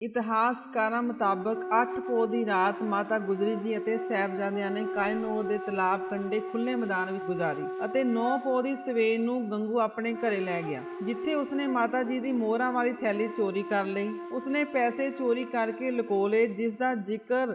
ਇਤਿਹਾਸਕਾਰਾਂ ਮੁਤਾਬਕ 8 ਪੋਹ ਦੀ ਰਾਤ ਮਾਤਾ ਗੁਜਰੀ ਜੀ ਅਤੇ ਸਾਹਿਬਜ਼ਾਦਿਆਂ ਨੇ ਕਾਇਨੂਰ ਦੇ ਤਲਾਬ ਕੰਢੇ ਖੁੱਲੇ ਮੈਦਾਨ ਵਿੱਚ ਗੁਜ਼ਾਰੀ ਅਤੇ 9 ਪੋਹ ਦੀ ਸਵੇਰ ਨੂੰ ਗੰਗੂ ਆਪਣੇ ਘਰੇ ਲੈ ਗਿਆ, ਜਿੱਥੇ ਉਸਨੇ ਮਾਤਾ ਜੀ ਦੀ ਮੋਹਰਾਂ ਵਾਲੀ ਥੈਲੀ ਚੋਰੀ ਕਰ ਲਈ। ਉਸਨੇ ਪੈਸੇ ਚੋਰੀ ਕਰਕੇ ਲੁਕੋ ਲਏ ਜਿਸ ਦਾ ਜ਼ਿਕਰ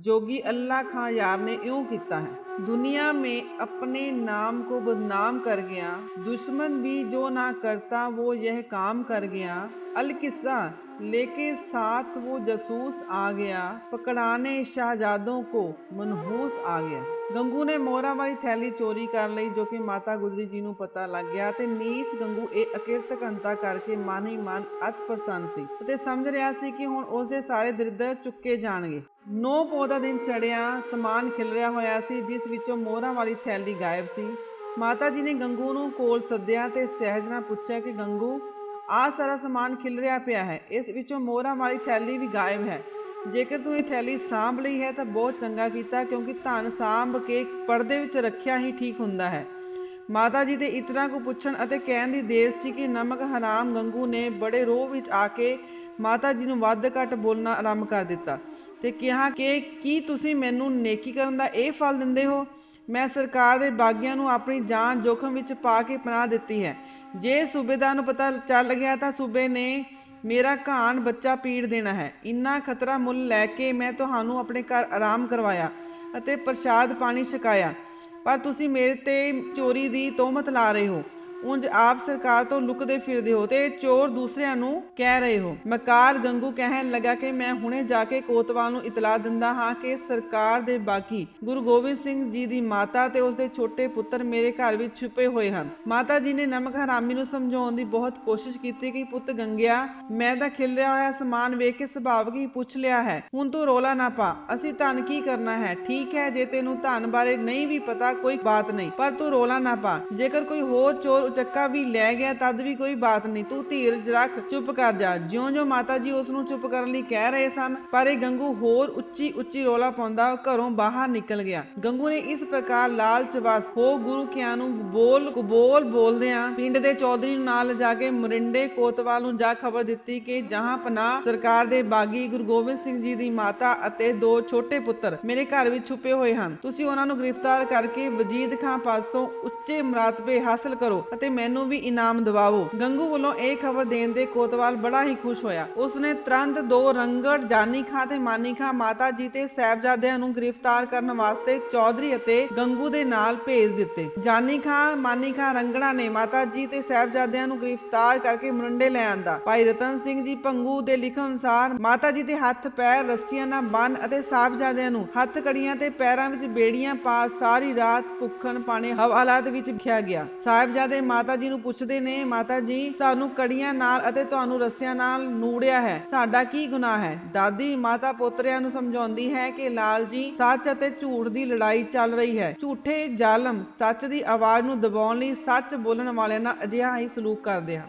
जोगी अल्लाह खां यार ने यूं किया है दुनिया में अपने नाम को बदनाम कर गया दुश्मन भी जो ना करता वो यह काम कर गया अल किस्सा लेके साथ वो जसूस आ गया पकड़ाने शहजादों को मनहूस आ गया ਗੰਗੂ ਨੇ ਮੋਹਰਾਂ ਵਾਲੀ ਥੈਲੀ ਚੋਰੀ ਕਰ ਲਈ ਜੋ ਕਿ ਮਾਤਾ ਗੁਜਰੀ ਜੀ ਨੂੰ ਪਤਾ ਲੱਗ ਗਿਆ ਤੇ ਨੀਚ ਗੰਗੂ ਇਹ ਅਕਿਰਤ ਘੰਟਾ ਕਰਕੇ ਮਨ ਹੀ ਮਨ ਅਤ ਪ੍ਰਸੰਨ ਸੀ ਅਤੇ ਸਮਝ ਰਿਹਾ ਸੀ ਕਿ ਹੁਣ ਉਸ ਦੇ ਸਾਰੇ ਦਰਿਦਰ ਚੁੱਕੇ ਜਾਣਗੇ ਨੌ ਪੋਹ ਦਿਨ ਚੜਿਆ, ਸਮਾਨ ਖਿਲਰਿਆ ਹੋਇਆ ਸੀ, ਜਿਸ ਵਿੱਚੋਂ ਮੋਹਰਾਂ ਵਾਲੀ ਥੈਲੀ ਗਾਇਬ ਸੀ। ਮਾਤਾ ਜੀ ਨੇ ਗੰਗੂ ਨੂੰ ਕੋਲ ਸੱਦਿਆ ਤੇ ਸਹਿਜ ਨਾਲ ਪੁੱਛਿਆ ਕਿ, ਗੰਗੂ ਆਹ ਸਾਰਾ ਸਮਾਨ ਖਿਲਰਿਆ ਪਿਆ ਹੈ, ਇਸ ਵਿੱਚੋਂ ਮੋਹਰਾਂ ਵਾਲੀ ਥੈਲੀ ਵੀ ਗਾਇਬ ਹੈ। ਜੇਕਰ ਤੂੰ ਇਹ ਥੈਲੀ ਸਾਂਭ ਲਈ ਹੈ ਤਾਂ ਬਹੁਤ ਚੰਗਾ ਕੀਤਾ, ਕਿਉਂਕਿ ਧਨ ਸਾਂਭ ਕੇ ਪਰਦੇ ਵਿੱਚ ਰੱਖਿਆ ਹੀ ਠੀਕ ਹੁੰਦਾ ਹੈ। ਮਾਤਾ ਜੀ ਦੇ ਇਤਨਾ ਕੋ ਪੁੱਛਣ ਅਤੇ ਕਹਿਣ ਦੀ ਦੇਰ ਸੀ ਕਿ ਨਮਕ ਹਰਾਮ ਗੰਗੂ ਨੇ ਬੜੇ ਰੋਹ ਵਿੱਚ ਆ ਕੇ ਮਾਤਾ ਜੀ ਨੂੰ ਵੱਧ ਘੱਟ ਬੋਲਣਾ ਆਰੰਭ ਕਰ ਦਿੱਤਾ। ਤੇ ਕਿਹਾ ਕਿ ਕੀ ਤੁਸੀਂ ਮੈਨੂੰ ਨੇਕੀ ਕਰਨ ਦਾ ਇਹ ਫਲ ਦਿੰਦੇ ਹੋ? ਮੈਂ ਸਰਕਾਰ ਦੇ ਬਾਗੀਆਂ ਨੂੰ ਆਪਣੀ ਜਾਨ ਜੋਖਮ ਵਿੱਚ ਪਾ ਕੇ ਪਨਾਹ ਦਿੱਤੀ ਹੈ। ਜੇ ਸੂਬੇਦਾਰ ਨੂੰ ਪਤਾ ਚੱਲ ਗਿਆ ਤਾਂ ਸੂਬੇ ਨੇ ਮੇਰਾ ਘਾਣ ਬੱਚਾ ਪੀੜ ਦੇਣਾ ਹੈ। ਇੰਨਾ ਖਤਰਾ ਮੁੱਲ ਲੈ ਕੇ ਮੈਂ ਤੁਹਾਨੂੰ ਆਪਣੇ ਘਰ ਆਰਾਮ ਕਰਵਾਇਆ ਅਤੇ ਪ੍ਰਸ਼ਾਦ ਪਾਣੀ ਛਕਾਇਆ। ਪਰ ਤੁਸੀਂ ਮੇਰੇ ਤੇ ਚੋਰੀ ਦੀ ਤੋਹਮਤ ਲਾ ਰਹੇ ਹੋ। ਉਂਝ ਆਪ ਸਰਕਾਰ ਤੋਂ ਲੁਕਦੇ ਫਿਰਦੇ ਹੋ ਤੇ ਚੋਰ ਦੂਸਰਿਆਂ ਨੂੰ ਕਹਿ ਰਹੇ ਹੋ। ਮਕਾਰ ਗੰਗੂ ਕਹਿਣ ਲੱਗਾ ਕਿ ਮੈਂ ਹੁਣੇ ਜਾ ਕੇ ਕੋਤਵਾਲ ਨੂੰ ਇਤਲਾਹ ਦਿੰਦਾ ਹਾਂ ਕਿ ਸਰਕਾਰ ਦੇ ਬਾਕੀ ਗੁਰੂ ਗੋਬਿੰਦ ਸਿੰਘ ਜੀ ਦੀ ਮਾਤਾ ਤੇ ਉਸਦੇ ਛੋਟੇ ਪੁੱਤਰ ਮੇਰੇ ਘਰ ਵਿੱਚ ਛੁਪੇ ਹੋਏ ਹਨ। ਮਾਤਾ ਜੀ ਨੇ ਨਮਕ ਹਰਾਮੀ ਨੂੰ ਸਮਝਾਉਣ ਦੀ ਬਹੁਤ ਕੋਸ਼ਿਸ਼ ਕੀਤੀ ਕਿ ਪੁੱਤ ਗੰਗਿਆ, ਮੈਂ ਤਾਂ ਖਿਲਿਆ ਹੋਇਆ ਸਮਾਨ ਵੇਖ ਕੇ ਸੁਭਾਵਿਕ ਹੀ ਪੁੱਛ ਲਿਆ ਹੈ। ਹੁਣ ਤੂੰ ਰੋਲਾ ਨਾ ਪਾ, ਅਸੀਂ ਧਨ ਕੀ ਕਰਨਾ ਹੈ? ਠੀਕ ਹੈ, ਜੇ ਤੈਨੂੰ ਧਨ ਬਾਰੇ ਨਹੀਂ ਵੀ ਪਤਾ, ਕੋਈ ਬਾਤ ਨਹੀਂ, ਪਰ ਤੂੰ ਰੋਲਾ ਨਾ ਪਾ। ਜੇਕਰ ਕੋਈ ਹੋਰ ਚੋਰ ਚੱਕਾ ਵੀ ਲੈ ਗਿਆ, ਤਦ ਵੀ ਕੋਈ ਬਾਤ ਨਹੀਂ। ਤੂੰ ਧੀਰਜ ਰੱਖ, ਚੁੱਪ ਕਰ ਜਾ। ਜਿਉਂ-ਜਿਉਂ ਮਾਤਾ ਜੀ ਉਸ ਨੂੰ ਚੁੱਪ ਕਰਨ ਲਈ ਕਹਿ ਰਹੇ ਸਨ, ਪਰ ਇਹ ਗੰਗੂ ਹੋਰ ਉੱਚੀ ਉੱਚੀ ਰੋਲਾ ਪਾਉਂਦਾ ਘਰੋਂ ਬਾਹਰ ਨਿਕਲ ਗਿਆ। ਗੰਗੂ ਨੇ ਇਸ ਪ੍ਰਕਾਰ ਲਾਲਚ ਹੋ ਗੁਰੂ ਕਿਆਂ ਨੂੰ ਬੋਲ ਕਬੋਲ ਬੋਲਦਿਆਂ ਪਿੰਡ ਦੇ ਚੌਧਰੀ ਨੂੰ ਨਾਲ ਜਾ ਕੇ ਮਰਿੰਡੇ ਕੋਤਵਾਲ ਨੂੰ ਜਾ ਖਬਰ ਦਿੱਤੀ ਕਿ ਜਹਾਂ ਪਨਾ ਸਰਕਾਰ ਦੇ ਬਾਗੀ ਗੁਰੂ ਗੋਬਿੰਦ ਸਿੰਘ ਜੀ ਦੀ ਮਾਤਾ ਅਤੇ ਦੋ ਛੋਟੇ ਪੁੱਤਰ ਮੇਰੇ ਘਰ ਵਿੱਚ ਛੁਪੇ ਹੋਏ ਹਨ। ਤੁਸੀਂ ਉਹਨਾਂ ਨੂੰ ਗ੍ਰਿਫਤਾਰ ਕਰਕੇ ਵਜੀਦ ਖਾਂ ਪਾਸੋਂ ਉੱਚੇ ਮਰਾਤਬੇ ਹਾਸਲ ਕਰੋ। ਅਤੇ ਮੈਨੂੰ ਵੀ ਇਨਾਮ ਦਿਵਾਓ। ਗੰਗੂ ਵੱਲੋਂ ਇਹ ਖਬਰ ਦੇਣ ਦੇ ਕੋਤਵਾਲ ਬੜਾ ਹੀ ਖੁਸ਼ ਹੋਇਆ। ਉਸਨੇ ਤੁਰੰਤ ਦੋ ਰੰਗੜ ਜਾਨੀ ਖਾਂ ਤੇ ਮਾਨੀ ਖਾਂ ਮਾਤਾ ਜੀ ਤੇ ਸਾਹਿਬਜ਼ਾਦਿਆਂ ਨੂੰ ਗ੍ਰਿਫਤਾਰ ਕਰਨ ਵਾਸਤੇ ਚੌਧਰੀ ਅਤੇ ਗੰਗੂ ਦੇ ਨਾਲ ਭੇਜ ਦਿੱਤੇ। ਜਾਨੀ ਖਾਂ, ਮਾਨੀ ਖਾਂ ਰੰਗੜਾ ਨੇ ਮਾਤਾ ਜੀ ਤੇ ਸਾਹਿਬਜ਼ਾਦਿਆਂ ਨੂੰ ਗ੍ਰਿਫਤਾਰ ਕਰਕੇ ਮੁਰੰਡੇ ਲੈ ਆਂਦਾ। ਭਾਈ ਰਤਨ ਸਿੰਘ ਜੀ ਪੰਗੂ ਦੇ ਲਿਖਣ ਅਨੁਸਾਰ ਮਾਤਾ ਜੀ ਦੇ ਹੱਥ ਪੈਰ ਰੱਸੀਆਂ ਨਾਲ ਬੰਨ ਅਤੇ ਸਾਹਿਬਜ਼ਾਦਿਆਂ ਨੂੰ ਹੱਥ ਕੜੀਆਂ ਤੇ ਪੈਰਾਂ ਵਿੱਚ ਬੇੜੀਆਂ ਪਾ ਸਾਰੀ ਰਾਤ ਭੁੱਖਣ ਪਾਣੇ ਹਵਾਲਾਤ ਵਿੱਚ ਰੱਖਿਆ ਗਿਆ। ਸਾਹਿਬਜ਼ਾਦੇ ਮਾਤਾ ਜੀ ਨੂੰ ਪੁੱਛਦੇ ਨੇ, ਮਾਤਾ ਜੀ ਤੁਹਾਨੂੰ ਕੜੀਆਂ ਨਾਲ ਅਤੇ ਤੁਹਾਨੂੰ ਰੱਸਿਆਂ ਨਾਲ ਨੂੜਿਆ ਹੈ। ਸਾਡਾ ਕੀ ਗੁਨਾਹ ਹੈ? ਦਾਦੀ ਮਾਤਾ ਪੋਤਰਿਆਂ ਨੂੰ ਸਮਝਾਉਂਦੀ ਹੈ ਕਿ ਲਾਲ ਜੀ, ਸੱਚ ਅਤੇ ਝੂਠ ਦੀ ਲੜਾਈ ਚੱਲ ਰਹੀ ਹੈ। ਝੂਠੇ ਜ਼ਾਲਮ ਸੱਚ ਦੀ ਆਵਾਜ਼ ਨੂੰ ਦਬਾਉਣ ਲਈ ਸੱਚ ਬੋਲਣ ਵਾਲਿਆਂ ਨਾਲ ਅਜਿਹਾ ਹੀ ਸਲੂਕ ਕਰਦੇ ਹਨ।